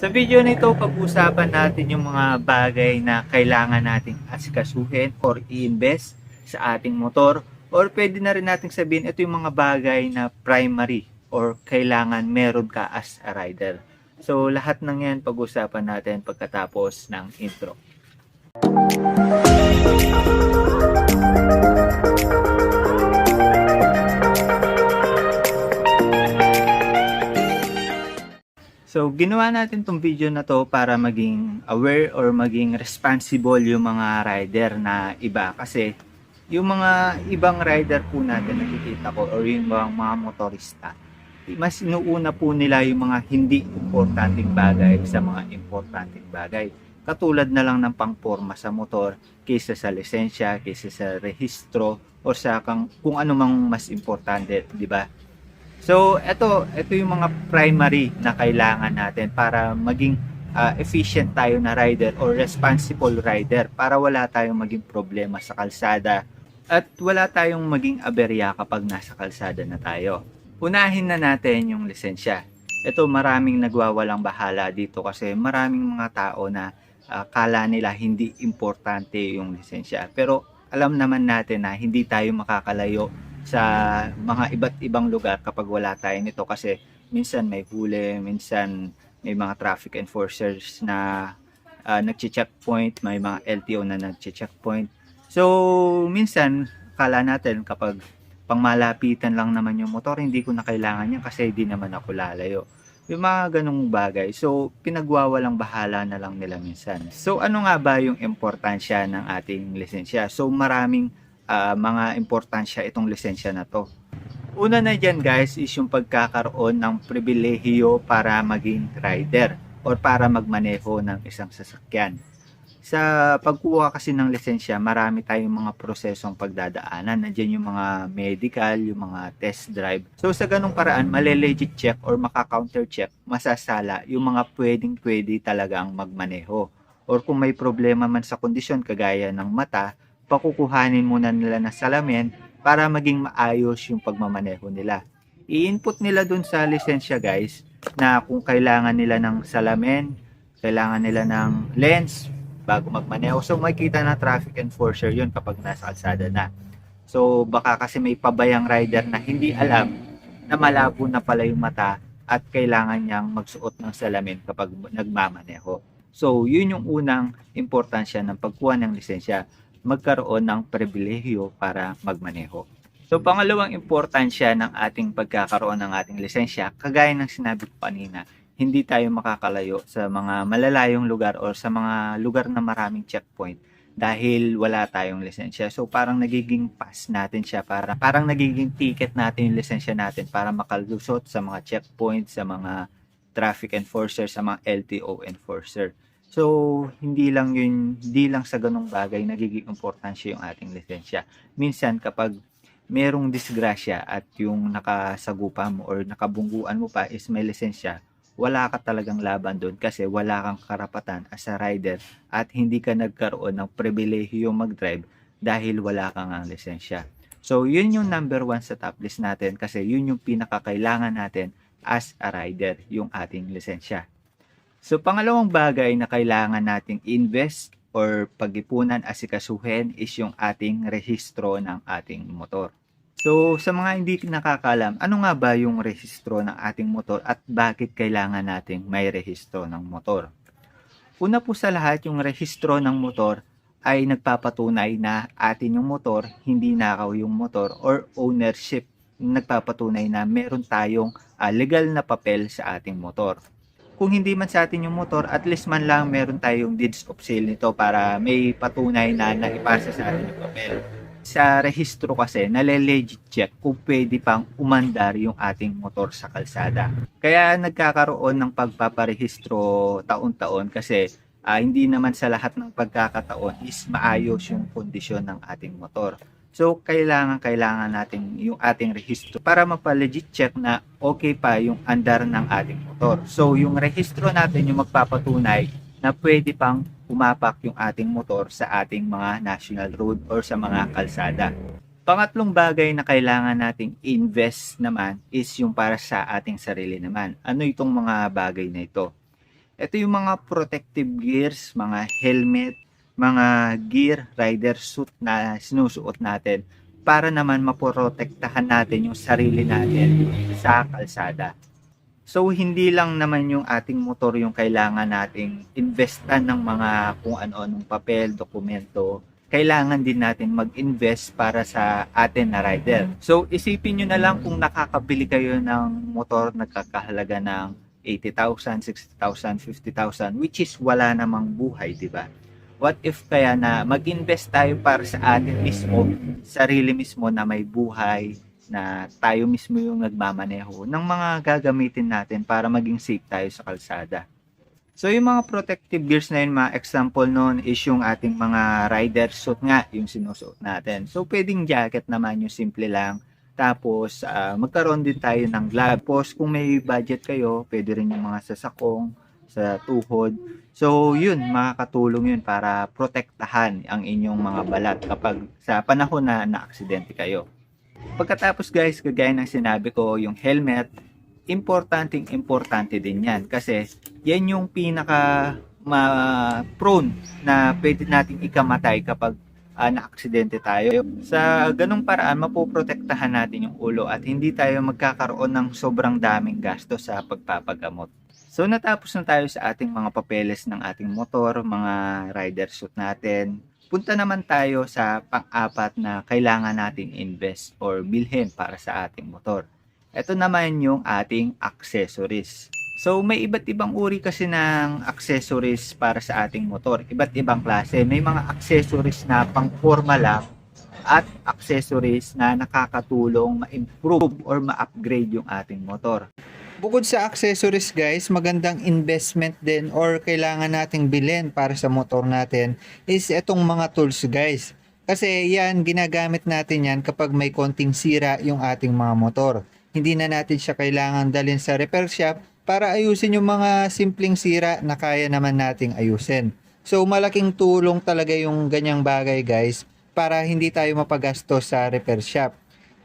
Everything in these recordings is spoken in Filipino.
Sa video nito, pag-usapan natin yung mga bagay na kailangan nating asikasuhin or i-invest sa ating motor or pwede na rin nating sabihin ito yung mga bagay na primary or kailangan meron ka as a rider. So lahat ng yan pag-usapan natin pagkatapos ng intro. So, ginawa natin tong video na to para maging aware or maging responsible yung mga rider na iba. Kasi, yung mga ibang rider po natin nakikita ko or yung mga, mga motorista, mas inuuna po nila yung mga hindi importanteng bagay sa mga importanteng bagay. Katulad na lang ng pangporma sa motor kaysa sa lisensya, kaysa sa rehistro, o sa kang, kung ano mang mas importante, di ba? So, ito, ito yung mga primary na kailangan natin para maging ah, efficient tayo na rider or responsible rider para wala tayong maging problema sa kalsada at wala tayong maging aberya kapag nasa kalsada na tayo. Unahin na natin yung lisensya. Ito maraming nagwawalang bahala dito kasi maraming mga tao na ah, kala nila hindi importante yung lisensya. Pero alam naman natin na hindi tayo makakalayo sa mga iba't ibang lugar kapag wala tayo nito kasi minsan may huli, minsan may mga traffic enforcers na uh, nagche-checkpoint, may mga LTO na nagche-checkpoint. So, minsan, kala natin kapag pangmalapitan lang naman yung motor, hindi ko na kailangan yan kasi di naman ako lalayo. Yung mga ganong bagay. So, pinagwawalang bahala na lang nila minsan. So, ano nga ba yung importansya ng ating lisensya? So, maraming ah, mga importansya itong lisensya na to. Una na dyan guys is yung pagkakaroon ng pribilehiyo para maging rider or para magmaneho ng isang sasakyan. Sa pagkuha kasi ng lisensya, marami tayong mga prosesong pagdadaanan. Nandiyan yung mga medical, yung mga test drive. So sa ganung paraan, male-legit check or maka-counter check, masasala yung mga pwedeng pwede talagang magmaneho. Or kung may problema man sa kondisyon kagaya ng mata, pakukuhanin muna nila ng salamin para maging maayos yung pagmamaneho nila. I-input nila dun sa lisensya guys na kung kailangan nila ng salamin, kailangan nila ng lens bago magmaneho. So makikita na traffic enforcer yun kapag nasa kalsada na. So baka kasi may pabayang rider na hindi alam na malabo na pala yung mata at kailangan niyang magsuot ng salamin kapag nagmamaneho. So yun yung unang importansya ng pagkuha ng lisensya magkaroon ng pribilehiyo para magmaneho. So pangalawang importansya ng ating pagkakaroon ng ating lisensya, kagaya ng sinabi ko kanina, hindi tayo makakalayo sa mga malalayong lugar or sa mga lugar na maraming checkpoint dahil wala tayong lisensya. So parang nagiging pass natin siya para parang nagiging ticket natin yung lisensya natin para makalusot sa mga checkpoint, sa mga traffic enforcer, sa mga LTO enforcer. So, hindi lang yun, hindi lang sa ganong bagay nagiging importansya yung ating lisensya. Minsan kapag merong disgrasya at yung nakasagupa mo or nakabungguan mo pa is may lisensya, wala ka talagang laban doon kasi wala kang karapatan as a rider at hindi ka nagkaroon ng pribilehiyo mag-drive dahil wala kang ang lisensya. So, yun yung number one sa top list natin kasi yun yung pinakakailangan natin as a rider, yung ating lisensya. So, pangalawang bagay na kailangan nating invest or pag-ipunan asikasuhin is yung ating rehistro ng ating motor. So, sa mga hindi nakakalam, ano nga ba yung rehistro ng ating motor at bakit kailangan nating may rehistro ng motor? Una po sa lahat, yung rehistro ng motor ay nagpapatunay na atin yung motor, hindi nakaw yung motor or ownership nagpapatunay na meron tayong ah, legal na papel sa ating motor kung hindi man sa atin yung motor, at least man lang meron tayong deeds of sale nito para may patunay na naipasa sa atin yung papel. Sa rehistro kasi, nale-legit check kung pwede pang umandar yung ating motor sa kalsada. Kaya nagkakaroon ng pagpaparehistro taon-taon kasi ah, hindi naman sa lahat ng pagkakataon is maayos yung kondisyon ng ating motor. So, kailangan kailangan natin yung ating rehistro para mapa-legit check na okay pa yung andar ng ating motor. So, yung rehistro natin yung magpapatunay na pwede pang umapak yung ating motor sa ating mga national road or sa mga kalsada. Pangatlong bagay na kailangan nating invest naman is yung para sa ating sarili naman. Ano itong mga bagay na ito? Ito yung mga protective gears, mga helmet, mga gear, rider suit na sinusuot natin para naman maprotektahan natin yung sarili natin sa kalsada. So, hindi lang naman yung ating motor yung kailangan nating investan ng mga kung ano-anong papel, dokumento. Kailangan din natin mag-invest para sa atin na rider. So, isipin nyo na lang kung nakakabili kayo ng motor nagkakahalaga ng 80,000, 60,000, 50,000, which is wala namang buhay, di ba? What if kaya na mag-invest tayo para sa atin mismo, sarili mismo na may buhay, na tayo mismo yung nagmamaneho ng mga gagamitin natin para maging safe tayo sa kalsada. So yung mga protective gears na yun, mga example noon is yung ating mga rider suit nga, yung sinusuot natin. So pwedeng jacket naman yung simple lang. Tapos ah, magkaroon din tayo ng glove. Tapos kung may budget kayo, pwede rin yung mga sasakong, sa tuhod. So yun, makakatulong yun para protektahan ang inyong mga balat kapag sa panahon na na-aksidente kayo. Pagkatapos guys, kagaya ng sinabi ko, yung helmet, importanteng importante din yan kasi yan yung pinaka ma-prone na pwede nating ikamatay kapag uh, na-aksidente tayo. Sa ganung paraan, mapoprotektahan natin yung ulo at hindi tayo magkakaroon ng sobrang daming gasto sa pagpapagamot. So natapos na tayo sa ating mga papeles ng ating motor, mga rider suit natin. Punta naman tayo sa pang-apat na kailangan nating invest or bilhin para sa ating motor. Ito naman yung ating accessories. So may iba't ibang uri kasi ng accessories para sa ating motor. Iba't ibang klase. May mga accessories na pang-forma lang at accessories na nakakatulong ma-improve or ma-upgrade yung ating motor. Bukod sa accessories guys, magandang investment din or kailangan nating bilhin para sa motor natin is itong mga tools guys. Kasi yan, ginagamit natin yan kapag may konting sira yung ating mga motor. Hindi na natin siya kailangan dalhin sa repair shop para ayusin yung mga simpleng sira na kaya naman nating ayusin. So malaking tulong talaga yung ganyang bagay guys para hindi tayo mapagasto sa repair shop.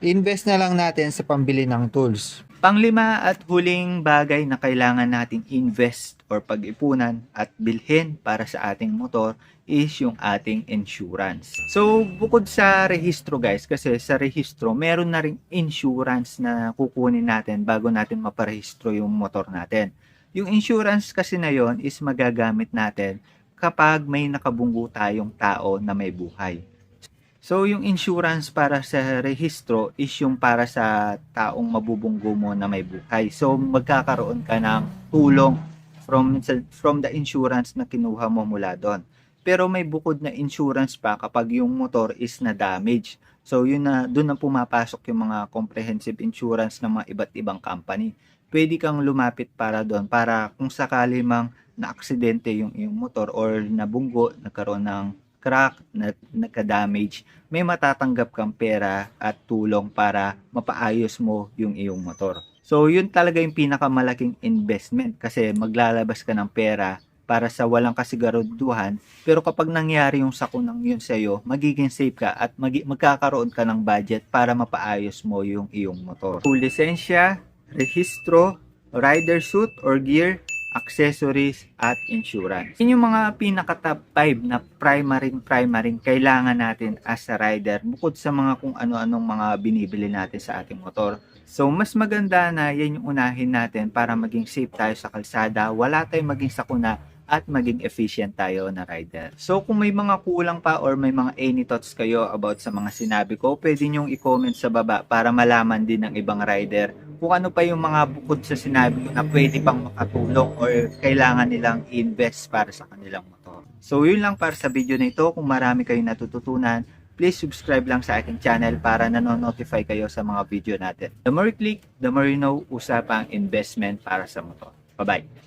Invest na lang natin sa pambili ng tools. Panglima at huling bagay na kailangan nating invest or pag-ipunan at bilhin para sa ating motor is yung ating insurance. So, bukod sa rehistro guys, kasi sa rehistro, meron na ring insurance na kukunin natin bago natin maparehistro yung motor natin. Yung insurance kasi na yon is magagamit natin kapag may nakabunggo tayong tao na may buhay. So, yung insurance para sa rehistro is yung para sa taong mabubunggo mo na may buhay. So, magkakaroon ka ng tulong from, from the insurance na kinuha mo mula doon. Pero may bukod na insurance pa kapag yung motor is na damage. So, yun na, doon na pumapasok yung mga comprehensive insurance ng mga iba't ibang company. Pwede kang lumapit para doon para kung sakali mang na-aksidente yung, yung motor or nabunggo, nagkaroon ng crack, na, nagka-damage, may matatanggap kang pera at tulong para mapaayos mo yung iyong motor. So, yun talaga yung pinakamalaking investment kasi maglalabas ka ng pera para sa walang kasiguraduhan. Pero kapag nangyari yung sakunang yun sa iyo, magiging safe ka at mag- magkakaroon ka ng budget para mapaayos mo yung iyong motor. So, lisensya, rehistro, rider suit or gear, accessories, at insurance. Yun yung mga pinaka-top 5 na primary primary kailangan natin as a rider bukod sa mga kung ano-anong mga binibili natin sa ating motor. So, mas maganda na yan yung unahin natin para maging safe tayo sa kalsada, wala tayong maging sakuna at maging efficient tayo na rider. So kung may mga kulang pa or may mga any thoughts kayo about sa mga sinabi ko, pwede nyong i-comment sa baba para malaman din ng ibang rider kung ano pa yung mga bukod sa sinabi ko na pwede pang makatulong or kailangan nilang invest para sa kanilang motor. So yun lang para sa video na ito. Kung marami kayong natututunan, please subscribe lang sa aking channel para nanonotify kayo sa mga video natin. The more you click, the more you know usapang investment para sa motor. Bye-bye!